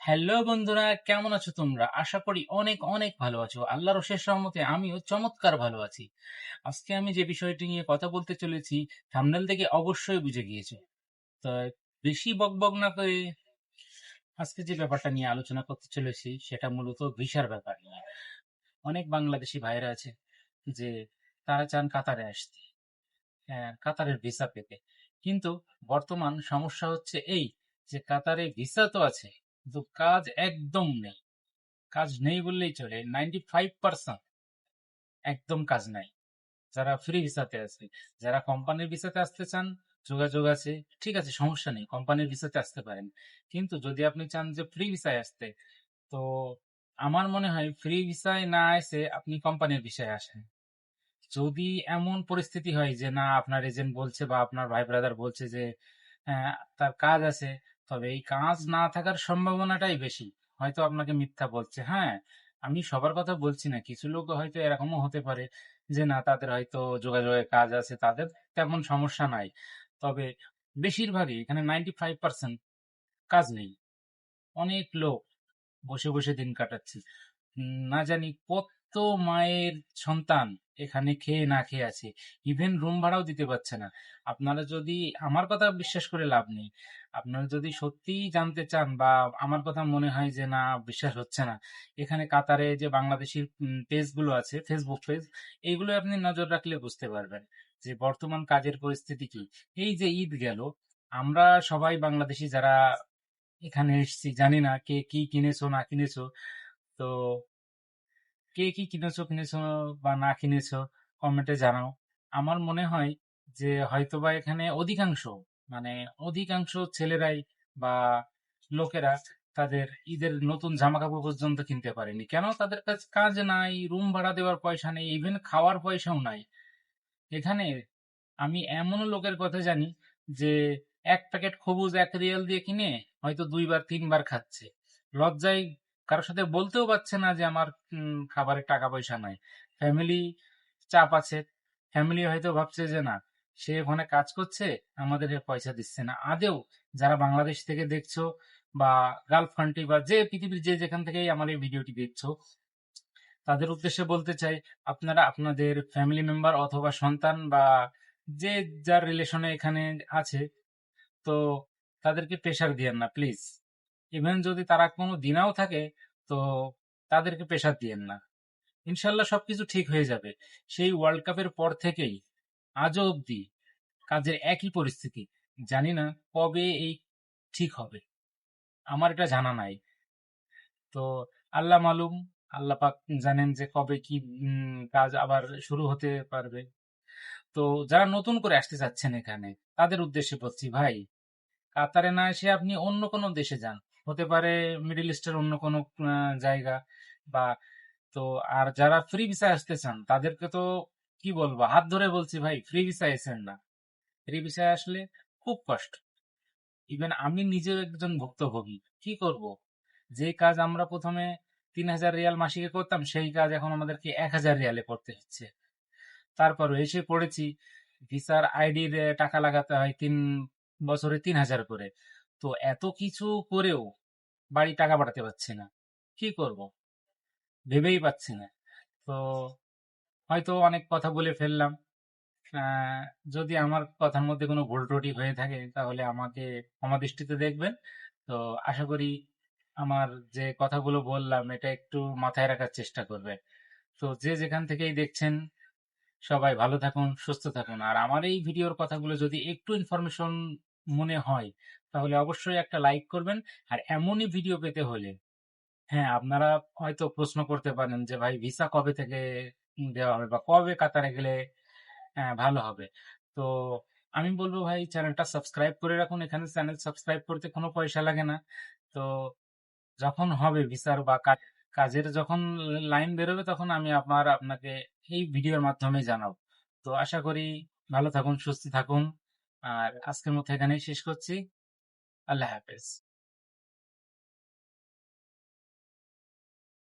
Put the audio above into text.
Hello বন্ধুরা কেমন আছো তোমরা? আশা করি অনেক অনেক ভালো আছো। আল্লাহর শেষ রহমতে আমিও চমৎকার ভালো আছি। আজকে আমি যে বিষয়টি নিয়ে কথা বলতে চলেছি থামনেল থেকে অবশ্যই বুঝে গিয়েছো। তো বেশি বকবক না করে আজকে যে ব্যাপারটা নিয়ে আলোচনা করতে চলেছি সেটা মূলত ভিসার ব্যাপার নিয়ে। অনেক বাংলাদেশি ভাইরা আছে যে তারা চান কাতারে আসতে হ্যাঁ, কাতারের ভিসা পেতে। কিন্তু বর্তমান সমস্যা হচ্ছে এই যে কাতারে ভিসা তো আছে কিন্তু কাজ একদম নেই কাজ নেই বললেই চলে নাইনটি ফাইভ পার্সেন্ট একদম কাজ নাই। যারা ফ্রি ভিসাতে আছে যারা কোম্পানির ভিসাতে আসতে চান যোগাযোগ আছে ঠিক আছে সমস্যা নেই কোম্পানির ভিসাতে আসতে পারেন। কিন্তু যদি আপনি চান যে ফ্রি ভিসায় আসতে তো আমার মনে হয় ফ্রি ভিসায় না এসে আপনি কোম্পানির ভিসায় আসেন। যদি এমন পরিস্থিতি হয় যে না আপনার এজেন্ট বলছে বা আপনার ভাই ব্রাদার বলছে যে হ্যাঁ, তার কাজ আছে তবে এই কাজ না থাকার সম্ভাবনাটাই বেশি। হয়তো আপনাকে মিথ্যা বলছে। হ্যাঁ আমি সবার কথা বলছি না। কিছু লোক হয়তো এরকমও হতে পারে যে, না, তাদের হয়তো যোগাযোগের কাজ আছে, তাদের তেমন সমস্যা নাই। তবে বেশিরভাগই এখানে নাইনটি ফাইভ পার্সেন্ট কাজ নেই। অনেক লোক বসে বসে দিন কাটাচ্ছে। না জানি কত মায়ের সন্তান এখানে খেয়ে না খেয়ে আছে। ইভেন রুম ভাড়াও দিতে পারছে না। আপনারা যদি আমার কথা বিশ্বাস করে লাভ নেই। আপনারা যদি সত্যিই জানতে চান বা আমার কথা মনে হয় যে না, বিশ্বাস হচ্ছে না, এখানে কাতারে যে বাংলাদেশি পেজগুলো আছে ফেসবুক পেজ এইগুলো আপনি নজর রাখলে বুঝতে পারবেন যে বর্তমান কাজের পরিস্থিতি কি। এই যে ঈদ গেল, আমরা সবাই বাংলাদেশি যারা এখানে এসেছি, জানি না কে কি কিনেছো, না কিনেছো। তো কে কি কিনেছো কিনেছো বা না কিনেছো কমেন্টে জানাও। আমার মনে হয় যে হয়তোবা এখানে অধিকাংশ মানে অধিকাংশ ছেলেরাই বা লোকেরা তাদের ঈদের নতুন জামা কাপড় পর্যন্ত কিনতে পারেনি। কেন? তাদের কাছে কাজ নাই রুম ভাড়া দেওয়ার পয়সা নেই ইভেন খাওয়ার পয়সাও নাই। এখানে আমি এমন লোকের কথা জানি যে এক প্যাকেট সবুজ এক রিয়াল দিয়ে কিনে হয়তো দুইবার, তিনবার খাচ্ছে। লজ্জায় কারোর সাথে বলতেও পারছে না যে আমার খাবারের টাকা পয়সা নাই। ফ্যামিলি চাপ আছে। ফ্যামিলি হয়তো ভাবছে যে না, সে ওখানে কাজ করছে আমাদের পয়সা দিচ্ছে না। আদেও যারা বাংলাদেশ থেকে দেখছ বা গালফ কান্ট্রি বা যে পৃথিবীর যে যেখান থেকেই আমার এই ভিডিওটি দেখছ, তাদের উদ্দেশ্যে বলতে চাই, আপনারা আপনাদের ফ্যামিলি মেম্বার অথবা সন্তান বা যে যার রিলেশনে এখানে আছে, তো তাদেরকে প্রেশার দিয়েন না প্লিজ ইভেন যদি তারা কোনো দিনাও থাকে, তো তাদেরকে প্রেশার দিয়েন না। ইনশাল্লাহ সবকিছু ঠিক হয়ে যাবে। সেই ওয়ার্ল্ড কাপের পর থেকেই আজও অবধি কাজের একই পরিস্থিতি। জানি না কবে এই ঠিক হবে। আমার এটা জানা নাই। তো আল্লাহ মালুম, আল্লাহ পাক জানেন যে কবে কি কাজ আবার শুরু হতে পারবে। তো যারা নতুন করে আসতে চাচ্ছেন এখানে, তাদের উদ্দেশ্যে বলছি ভাই, কাতারে না এসে আপনি অন্য কোনো দেশে যান। হতে পারে মিডল ইস্টের অন্য কোনো জায়গা বা, তো আর যারা ফ্রি ভিসায় আসতে চান, তাদেরকে তো কি বলব, হাত ধরে বলছি ভাই ফ্রি ভিসায় এসেন না। ফ্রি ভিসায় আসলে খুব কষ্ট। ইভেন আমি নিজেও একজন ভুক্তভোগী, কি করব? যে কাজ আমরা প্রথমে তিন হাজার রিয়াল মাসিকে করতাম, সেই কাজ এখন আমাদেরকে এক হাজার রিয়ালে করতে হচ্ছে। তারপর এসে পড়েছি, ভিসার আইডির টাকা লাগাতে হয় তিন, বছরে তিন হাজার করে। তো এত কিছু করেও বাড়ি টাকা পাঠাতে পারছি না। কি করব? ভেবেই পাচ্ছি না। তো হয়তো অনেক কথা বলে ফেললাম। যদি আমার কথার মধ্যে কোনো ভুল হয়ে থাকে, তাহলে আমাকে দৃষ্টিতে দেখবেন। তো আশা করি আমার যে কথাগুলো বললাম, এটা একটু মাথায় রাখার চেষ্টা করবে তো যে যেখান থেকেই দেখছেন, সবাই ভালো থাকুন, সুস্থ থাকুন। আর আমার এই ভিডিওর কথাগুলো যদি একটু ইনফরমেশন মনে হয় তাহলে অবশ্যই একটা লাইক করবেন আর এমনই ভিডিও পেতে হলে হ্যাঁ আপনারা হয়তো প্রশ্ন করতে পারেন যে ভাই ভিসা কবে থেকে দেওয়া হবে বা কবে কাতারে গেলে আহ, ভালো হবে? তো আমি বলব ভাই চ্যানেলটা সাবস্ক্রাইব করে রাখুন। এখানে চ্যানেল সাবস্ক্রাইব করতে কোনো পয়সা লাগে না। তো যখন হবে ভিসার বা কাজের যখন লাইন বেরোবে তখন আমি আপনার আপনাকে এই ভিডিওর মাধ্যমে জানাব। তো আশা করি ভালো থাকুন সুস্থ থাকুন। আর আজকের মতো এখানেই শেষ করছি। আল্লাহ হাফেজ